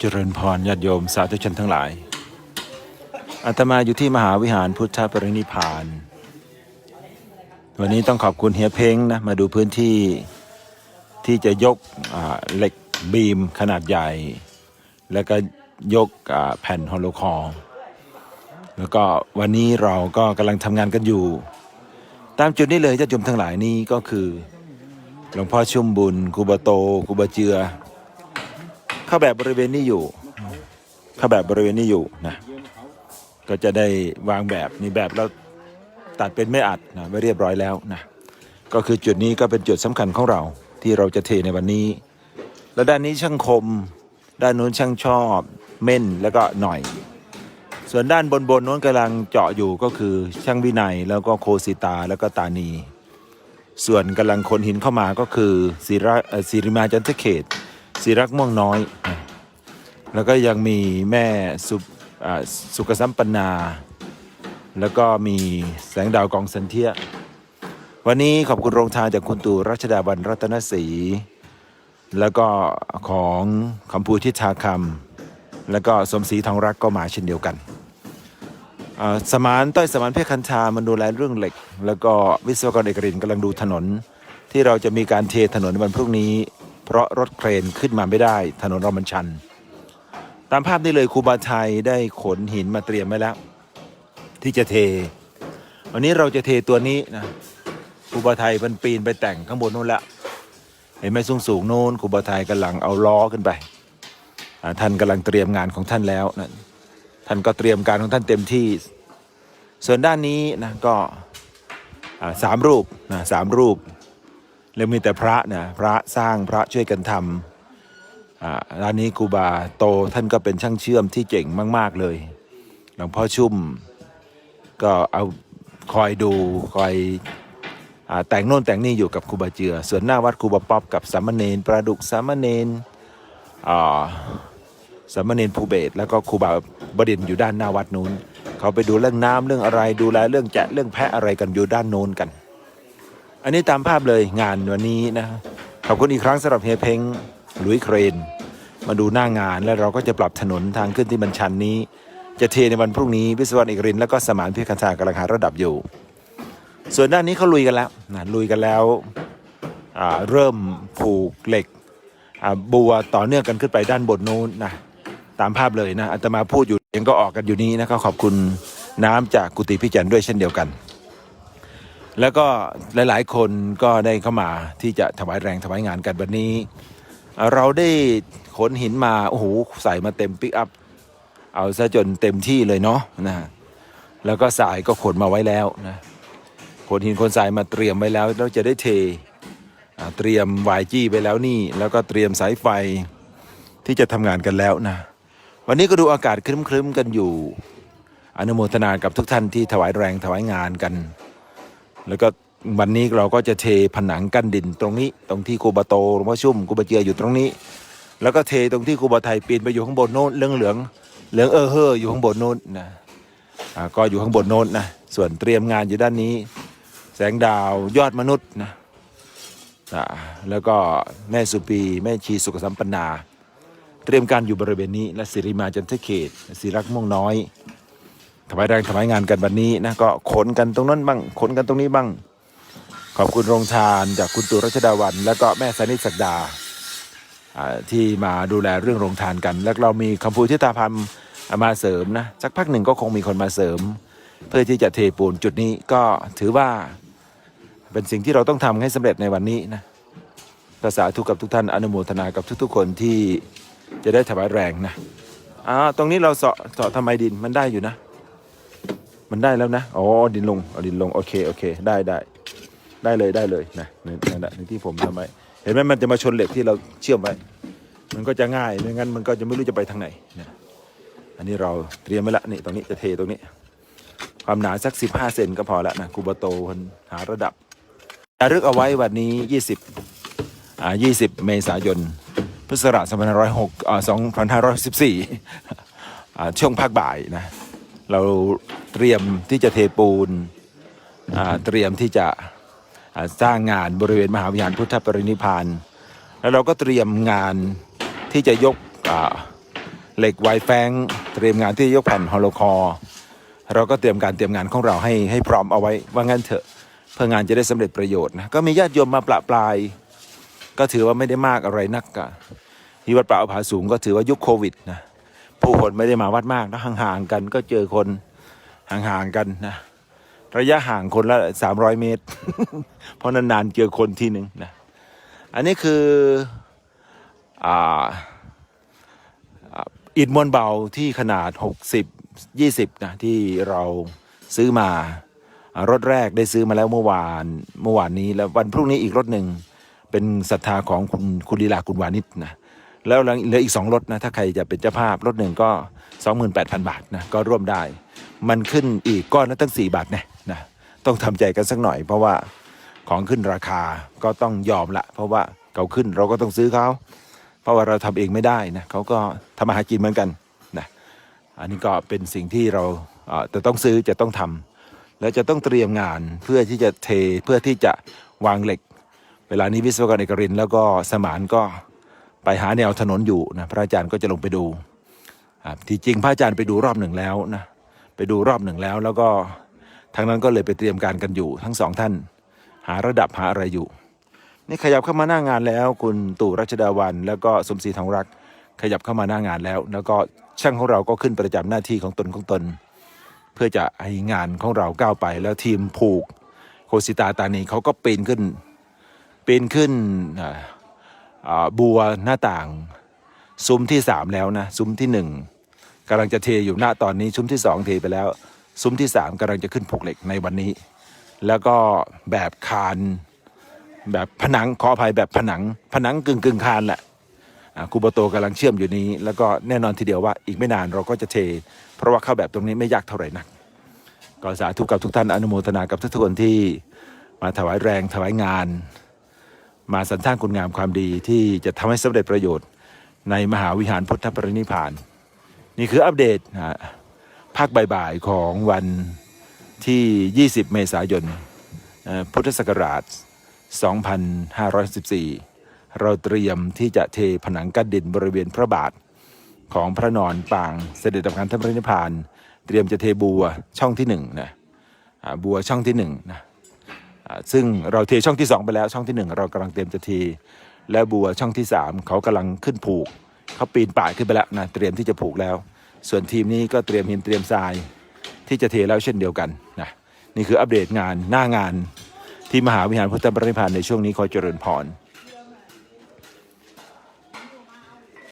เจริญพรญาติโยมสาธุชนทั้งหลาย อาตมาอยู่ที่มหาวิหารพุทธปรินิพาน วันนี้ต้องขอบคุณเฮียเพ้งนะมาดูพื้นที่ที่จะยกเหล็กบีมขนาดใหญ่ แล้วก็ยกแผ่นฮอลโลคอร์แล้วก็วันนี้เราก็กำลังทำงานกันอยู่ ตามจุดนี้เลยญาติโยมทั้งหลายนี้ก็คือหลวงพ่อชุ่มบุญครูบาโตครูบาเจือ เข้าแบบบริเวณนี้อยู่ เข้าแบบบริเวณนี้อยู่นะก็จะได้วางแบบนี่แบบแล้วตัดเป็นไม่อัดนะไว้เรียบร้อยแล้วนะก็คือจุดนี้ก็เป็นจุดสำคัญของเราที่เราจะเทในวันนี้ แล้วด้านนี้ช่างคม ด้านนู้นช่างชอบเม่นแล้วก็หน่อย ส่วนด้านบนบนนู้นกำลังเจาะอยู่ก็คือช่างวินัยแล้วก็โคสิตาแล้วก็ตานี ส่วนกำลังขนหินเข้ามาก็คือศิระเอ่อศิริมาจันทเขต ศิรักม่วงน้อย แล้วก็ยังมีแม่สุสุกสัมปนา แล้วก็มีแสงดาวกองสันเทีย วันนี้ขอบคุณโรงทานจากคุณตู่รัชดาบันรัตนศรีแล้วก็ของคำพูทิชาคำแล้วก็สมศรีทองรักก็มาเช่นเดียวกัน สมานต้อยสมานเพชรคันธามันดูแลเรื่องเหล็ก แล้วก็วิศวกรเอกรินกำลังดูถนน ที่เราจะมีการเทถนนในวันพรุ่งนี้ เพราะรถเครนขึ้นมาไม่ได้ถนนเรามันชัน ตามภาพนี้เลยครูบาไทยได้ขนหินมาเตรียมไว้แล้ว ที่จะเท วันนี้เราจะเทตัวนี้นะครูบาไทยมันปีนไปแต่งข้างบนนู้นแล้วเห็นไหมสูงสูงโน้นครูบาไทยกำลังเอาล้อขึ้นไปท่านกำลังเตรียมงานของท่านแล้วนะท่านก็เตรียมการของท่านเต็มที่ ส่วนด้านนี้นะก็สามรูปนะสามรูป แล้วมีแต่พระนะพระสร้างพระช่วยกันทำร้านนี้ครูบาโตท่านก็เป็นช่างเชื่อมที่เจ๋งมาก ๆเลยหลวงพ่อชุ่มก็เอาคอยดูคอยอแต่งโน่นแต่งนี่อยู่กับครูบาเจือ ส่วนหน้าวัดครูบาป๊อบกับสามเณรประดุกสามเณรสามเณรภูเบศแล้วก็ครูบาบดินอยู่ด้านหน้าวัดนู้น เขาไปดูเรื่องน้ำเรื่องอะไรดูแลเรื่องแจะเรื่องแพะอะไรกันอยู่ด้านโน้นกัน อันนี้ตามภาพเลยงานวันนี้นะขอบคุณอีกครั้งสำหรับเฮียเพ้งลุยเครน มาดูหน้างานแล้วเราก็จะปรับถนนทางขึ้นที่มันชันนี้ จะเทในวันพรุ่งนี้วิศวกรเอกริน แล้วก็สมานพิคันธากำลังหาระดับอยู่ ส่วนด้านนี้เขาลุยกันแล้วนะลุยกันแล้วเริ่มผูกเหล็กบัวต่อเนื่องกันขึ้นไปด้านบนนู้นนะตามภาพเลยนะอาตมาพูดอยู่ยังก็ออกกันอยู่นี้นะก็ขอบคุณน้ำจากกุฏิพิจันทร์ด้วยเช่นเดียวกัน แล้วก็หลาย ๆ คนก็ได้เข้ามาที่จะถวายแรงถวายงานกันวันนี้ เราได้ขนหินมาโอ้โหใส่มาเต็มปิกอัพเอาซะจนเต็มที่เลยเนาะนะแล้วก็สายก็ขนมาไว้แล้วนะขนหินขนทรายมาเตรียมไว้แล้วเราจะได้เทเตรียมวายจี้ไปแล้วนี่ แล้วก็เตรียมสายไฟที่จะทำงานกันแล้วนะ วันนี้ก็ดูอากาศครึ้มๆกันอยู่ อนุโมทนากับทุกท่านที่ถวายแรงถวายงานกัน แล้วก็วันนี้เราก็จะเทผนังกั้นดินตรงนี้ ตรงที่คูบาโตหลวงพ่อชุ่มคูบาเจียอยู่ตรงนี้ แล้วก็เทตรงที่คูบาไทยปีนไปอยู่ข้างบนโน้นเรื่องเหลืองเหลืองเออเฮออยู่ข้างบนโน้นนะอ่าก็อยู่ข้างบนโน้นนะส่วนเตรียมงานอยู่ด้านนี้ แสงดาวยอดมนุษย์นะแล้วก็แม่สุปีแม่ชีสุขสัมปนา เตรียมการอยู่บริเวณนี้และสิริมาจันทเขตศิรักษม่วงน้อย ถวายแรงถวายงานกันวันนี้นะก็ขนกันตรงนั้นบ้างขนกันตรงนี้บ้าง ขอบคุณโรงทานจากคุณตู่รัชดาวัน แล้วก็แม่สานิทศักดาที่มาดูแลเรื่องโรงทานกัน แล้วเรามีคำพูดที่ตาพัมมาเสริมนะสักพักหนึ่งก็คงมีคนมาเสริม เพื่อที่จะเทปูนจุดนี้ก็ถือว่าเป็นสิ่งที่เราต้องทำให้สำเร็จในวันนี้นะภาษาทุกกับทุกท่านอนุโมทนากับทุกๆคนที่จะได้ถวายแรงนะอ่าตรงนี้เราเสาะเสาะทำไมดินมันได้อยู่นะ มันได้แล้วนะ อ๋อ ดินลง เอาดินลง โอเค โอเค ได้ได้ ได้เลย ได้เลย นะนี่นั่นแหละนี่ที่ผมทำไว้ เห็นไหมมันจะมาชนเหล็กที่เราเชื่อมไว้ มันก็จะง่าย ไม่งั้นมันก็จะไม่รู้จะไปทางไหนนะอันนี้เราเตรียมไว้ละ นี่ ตรงนี้จะเทตรงนี้ ความหนาสัก 15 เซนก็พอละนะคูบโตคนหาระดับจารึกเอาไว้วันนี้ 20อ่า20 เมษายน พุทธศักราช2506อ่า2514อ่าช่วงภาคบ่ายนะ เราเตรียมที่จะเทปูนอ่าเตรียมที่จะสร้างงานบริเวณมหาวิหารพุทธปรินิพานแล้วเราก็เตรียมงานที่จะยกอ่าเหล็กไวแฟงเตรียมงานที่ยกแผ่นฮอลโลคอเราก็เตรียมการเตรียมงานของเราให้ให้พร้อมเอาไว้ว่างั้นเถอะเพื่องานจะได้สำเร็จประโยชน์นะก็มีญาติโยมมาประปราย ก็ถือว่าไม่ได้มากอะไรนักอะที่วัดป่าอภาสูงก็ถือว่ายุคโควิดนะ ผู้คนไม่ได้มาวัดมากนะห่างๆกันก็เจอคนห่างๆกันนะระยะห่างคนละสามร้อยเมตร เพราะนานๆเจอคนทีหนึ่งนะอันนี้คืออ่าอิฐมวลเบาที่ขนาด 60 20นะที่เราซื้อมารถแรกได้ซื้อมาแล้วเมื่อวานเมื่อวานนี้แล้ววันพรุ่งนี้อีกรถหนึ่งเป็นศรัทธาของคุณคุณลีลาคุณวานิชนะ แล้วเหลืออีกสองรถนะถ้าใครจะเป็นเจ้าภาพรถหนึ่งก็ 28,000 บาทนะก็ร่วมได้ มันขึ้นอีกก้อนละตั้ง 4 บาทนะนะต้องทำใจกันสักหน่อย เพราะว่าของขึ้นราคาก็ต้องยอมละ เพราะว่าเขาขึ้นเราก็ต้องซื้อเขาเพราะว่าเราทำเองไม่ได้นะเขาก็ทำมาหากินเหมือนกันนะอันนี้ก็เป็นสิ่งที่เราจะต้องซื้อจะต้องทำแล้วจะต้องเตรียมงานเพื่อที่จะเทเพื่อที่จะวางเหล็ก เวลานี้วิศวกรเอกรินแล้วก็สมานก็ ไปหาแนวถนนอยู่นะพระอาจารย์ก็จะลงไปดูที่จริงพระอาจารย์ไปดูรอบหนึ่งแล้วนะไปดูรอบหนึ่งแล้วแล้วก็ทางนั้นก็เลยไปเตรียมการกันอยู่ ทั้งสองท่าน หาระดับหาอะไรอยู่ นี่ขยับเข้ามาหน้างานแล้ว คุณตู่รัชดาวัน แล้วก็สมศรีทองรัก ขยับเข้ามาหน้างานแล้ว แล้วก็ช่างของเราก็ขึ้นประจำหน้าที่ของตนของตน เพื่อจะให้งานของเราก้าวไป แล้วทีมผูก โคสิตาตานีเขาก็ปีนขึ้นปีนขึ้นอ่า บัวหน้าต่าง ซุ้มที่สามแล้วนะ ซุ้มที่หนึ่งกำลังจะเทอยู่หน้าตอนนี้ซุ้มที่สองเทไปแล้ว ซุ้มที่สามกำลังจะขึ้นผูกเหล็กในวันนี้ แล้วก็แบบคานแบบผนังขออภัยแบบผนัง ผนังกึ่งกึ่งคานแหละครูบโตกำลังเชื่อมอยู่นี้ แล้วก็แน่นอนทีเดียวว่าอีกไม่นานเราก็จะเท เพราะว่าเข้าแบบตรงนี้ไม่ยากเท่าไหร่นักก็สาธุกับทุกท่านอนุโมทนากับทุกทุกคนที่มาถวายแรงถวายงาน มาสรรสร้างคุณงามความดีที่จะทำให้สำเร็จประโยชน์ ในมหาวิหารพุทธปรินิพาน นี่คืออัปเดตฮะภาคบ่ายๆของวันที่ 20 เมษายน พุทธศักราช 2514 เราเตรียมที่จะเทผนังกั้นดินบริเวณพระบาท ของพระนอนปางเสด็จดับขันธปรินิพพาน เตรียมจะเทบัวช่องที่หนึ่งนะบัวช่องที่หนึ่งนะ ซึ่งเราเทช่องที่สองไปแล้วช่องที่หนึ่งเรากำลังเตรียมจะเทและบัวช่องที่สามเขากำลังขึ้นผูก เขาปีนป่ายขึ้นไปแล้วนะเตรียมที่จะผูกแล้ว ส่วนทีมนี้ก็เตรียมหินเตรียมทรายที่จะเทแล้วเช่นเดียวกันนะนี่คืออัปเดตงานหน้างานที่มหาวิหารพุทธปรินิพพานในช่วงนี้ขอเจริญพร